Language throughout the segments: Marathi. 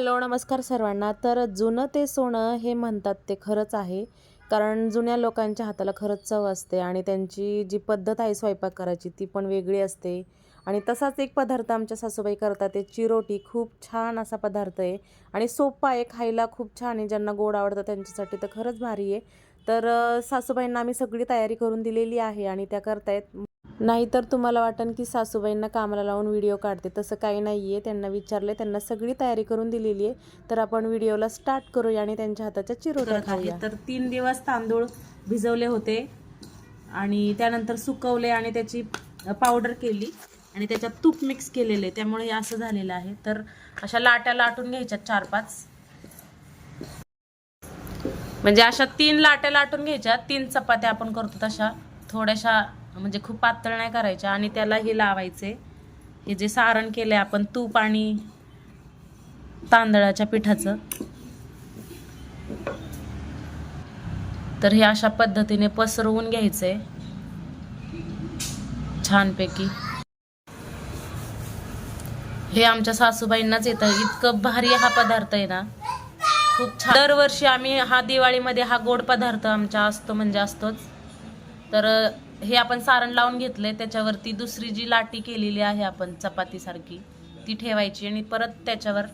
हॅलो नमस्कार सर्वांना. तर जुनं ते सोनं हे म्हणतात ते खरंच आहे. कारण जुन्या लोकांच्या हाताला खरंच चव असते आणि त्यांची जी पद्धत आहे स्वयंपाक करायची ती पण वेगळी असते. आणि तसाच एक पदार्थ आमच्या सासूबाई करतात ते चिरोटी. खूप छान असा पदार्थ आहे. आणि सोपा आहे खायला खूप छान आहे. ज्यांना गोड आवडतं त्यांच्यासाठी तर खरंच भारी आहे. तर सासूबाईंना आम्ही सगळी तयारी करून दिलेली आहे आणि त्या करतायत. नाहीतर तुम्हाला वाटन की सासूबाईंना कामाला लावून व्हिडिओ काढते. तसं काही नाही आहे त्यांना विचारले त्यांना सगळी तयारी करून दिलेली आहे. तर आपण व्हिडिओला स्टार्ट करूया आणि त्यांच्या हाताच्या चिरोट्या खाऊया. तर तीन दिवस तांदूळ भिजवले होते. आणि त्यानंतर सुकवले आणि त्याची पावडर केली. आणि त्याच्यात तूप मिक्स केलेले. त्यामुळे हे असं झालेलं आहे. तर अशा लाट्या लाटून घ्यायच्या चार पाच. म्हणजे अशा तीन लाट्या लाटून घ्यायच्या तीन चपात्या आपण करतो तशा. थोड्याशा म्हणजे खूप पातळ नाही करायच्या आणि त्याला हे लावायचे. हे जे सारण केलंय आपण तूप आणि तांदळाच्या पिठाचं. तर हे अशा पद्धतीने पसरवून घ्यायचंय. छानपैकी. हे आमच्या सासूबाईंनाच येतं. इतकं भारी हा पदार्थ आहे ना. खूप छान. दरवर्षी आम्ही हा दिवाळीमध्ये हा गोड पदार्थ आमच्या असतो म्हणजे असतोच. तर हे आपण सारण लावून घेतलंय त्याच्यावरती दुसरी जी लाटी केलेली आहे आपण चपातीसारखी ती ठेवायची आणि परत त्याच्यावर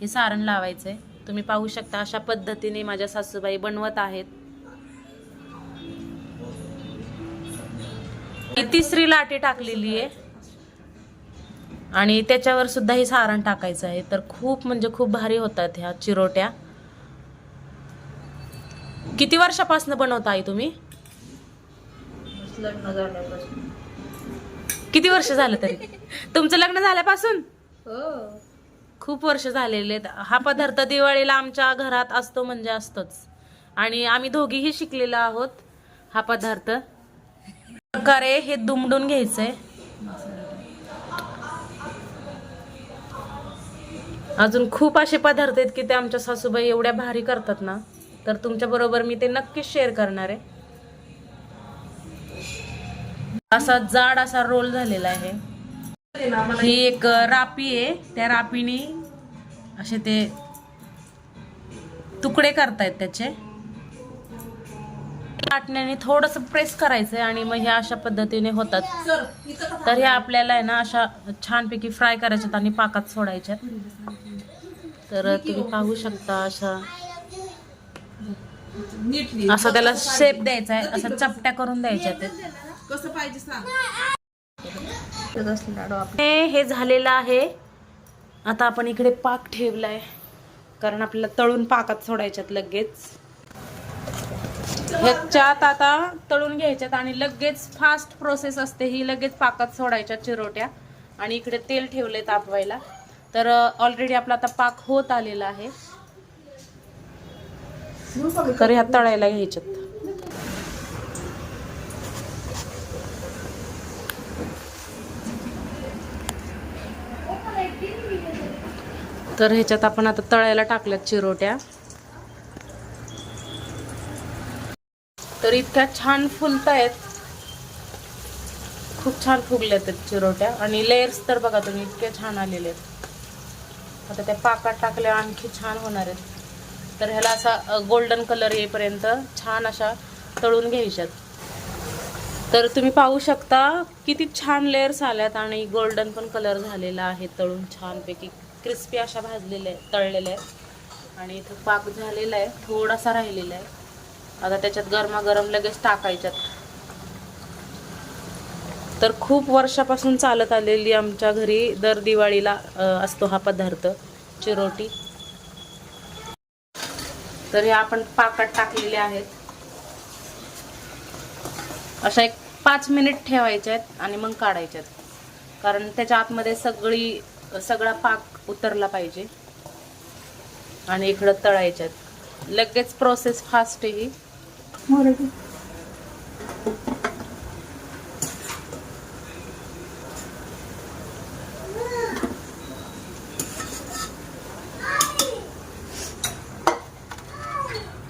हे सारण लावायचंय. तुम्ही पाहू शकता अशा पद्धतीने माझ्या सासूबाई बनवत आहेत. ही तिसरी लाटी टाकलेली आहे. आणि त्याच्यावर सुद्धा हे सारण टाकायचं आहे. तर खूप म्हणजे खूप भारी होतात ह्या चिरोट्या. किती वर्षापासून बनवता आई तुम्ही? लग्न झाल्यापासून. किती वर्ष झालं तरी? तुमचं लग्न झाल्यापासून? हो. खूप वर्ष झालेले आहेत. हा पदार्थ दिवाळीला आमच्या घरात असतो म्हणजे असतोच. आणि आम्ही दोघीही शिकलेलो आहोत हा पदार्थ. प्रकारे हे दुमडून घ्यायचंय. अजून खूप असे पदार्थ आहेत की ते आमच्या सासूबाई एवढ्या भारी करतात ना तर तुमच्या बरोबर मी ते नक्कीच शेअर करणार आहे. असा जाड असा रोल झालेला आहे. ही एक रापी आहे. त्या रापीने असे ते तुकडे करतायत त्याचे. लाटण्याने थोडस प्रेस करायचंय आणि मग ह्या अशा पद्धतीने होतात. तर ह्या आपल्याला आहे ना अशा छानपैकी फ्राय करायच्यात आणि पाकात सोडायच्यात. तर तुम्ही पाहू शकता अशा असा त्याला शेप द्यायचा आहे असा चपट्या करून द्यायच्या ते कसं पाहिजे सांग. हे हे झालेलं आहे. आता आपण इकडे पाक ठेवलाय. कारण आपल्याला तळून पाकात सोडायच्यात लगेच. ह्याच्यात आता तळून घ्यायच्यात आणि लगेच फास्ट प्रोसेस असते ही लगेच पाकात सोडायच्या चिरोट्या. आणि इकडे तेल ठेवले तापवायला. तर ऑलरेडी आपला आता पाक होत आलेला आहे. तर ह्या तळायला घ्यायच्यात. तर ह्याच्यात आपण आता तळायला टाकल्यात चिरोट्या. तर इतक्या छान फुलतायत. खूप छान फुगल्या आहेत चिरोट्या. आणि लेयर्स तर बघा तुम्ही इतक्या छान आलेले आहेत. आता त्या पाकात टाकल्या आणखी छान होणार आहेत. तर ह्याला असा गोल्डन कलर येईपर्यंत छान अशा तळून घ्यायच्यात. तर तुम्ही पाहू शकता किती छान लेअर्स आल्यात आणि गोल्डन पण कलर झालेला आहे तळून छानपैकी. क्रिस्पी अशा भाजलेल्या आहेत तळलेल्या आहेत. आणि इथं पाक झालेला आहे थोडासा राहिलेला आहे. आता त्याच्यात गरमागरम लगेच टाकायच्यात. तर खूप वर्षापासून चालत आलेली आमच्या घरी दर दिवाळीला असतो हा पदार्थ चिरोटी. तर हे आपण पाकात टाकलेले आहेत. अशा एक पाच मिनिट ठेवायच्या आहेत आणि मग काढायच्यात. कारण त्याच्या आतमध्ये सगळी सगळा पाक उतरला पाहिजे. आणि इकडं तळायच्यात. लगेच प्रोसेस फास्ट आहे ही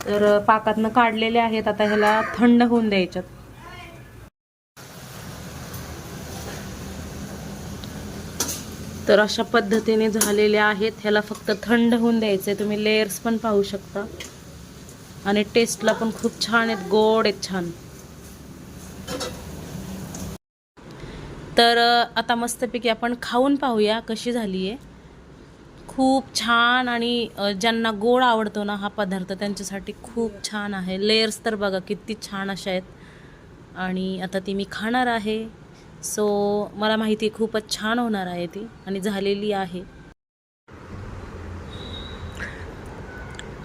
तर पाकातनं काढलेले आहेत आता ह्याला थंड होऊन द्यायच्यात. तर अशा पद्धतीने झालेले आहेत. ह्याला फक्त थंड होऊन द्यायचं आहे तुम्ही लेयर्स पण पाहू शकता. आणि टेस्टला पण खूप छान आहेत. गोड आहेत छान. तर आता मस्तपैकी आपण खाऊन पाहूया कशी झाली आहे खूप छान आणि ज्यांना गोड आवडतो ना हा पदार्थ त्यांच्यासाठी खूप छान आहे. लेयर्स तर बघा किती छान अशा आहेत. आणि आता ती मी खाणार आहे. सो मला माहिती आहे खूपच छान होणार आहे ती आणि झालेली आहे.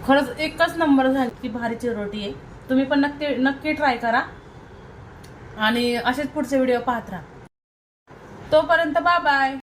खरंच एकच नंबर झाली की भारीची रोटी आहे. तुम्ही पण नक्की नक्की ट्राय करा. आणि असेच पुढचे व्हिडिओ पाहत राहा. तोपर्यंत बाय बाय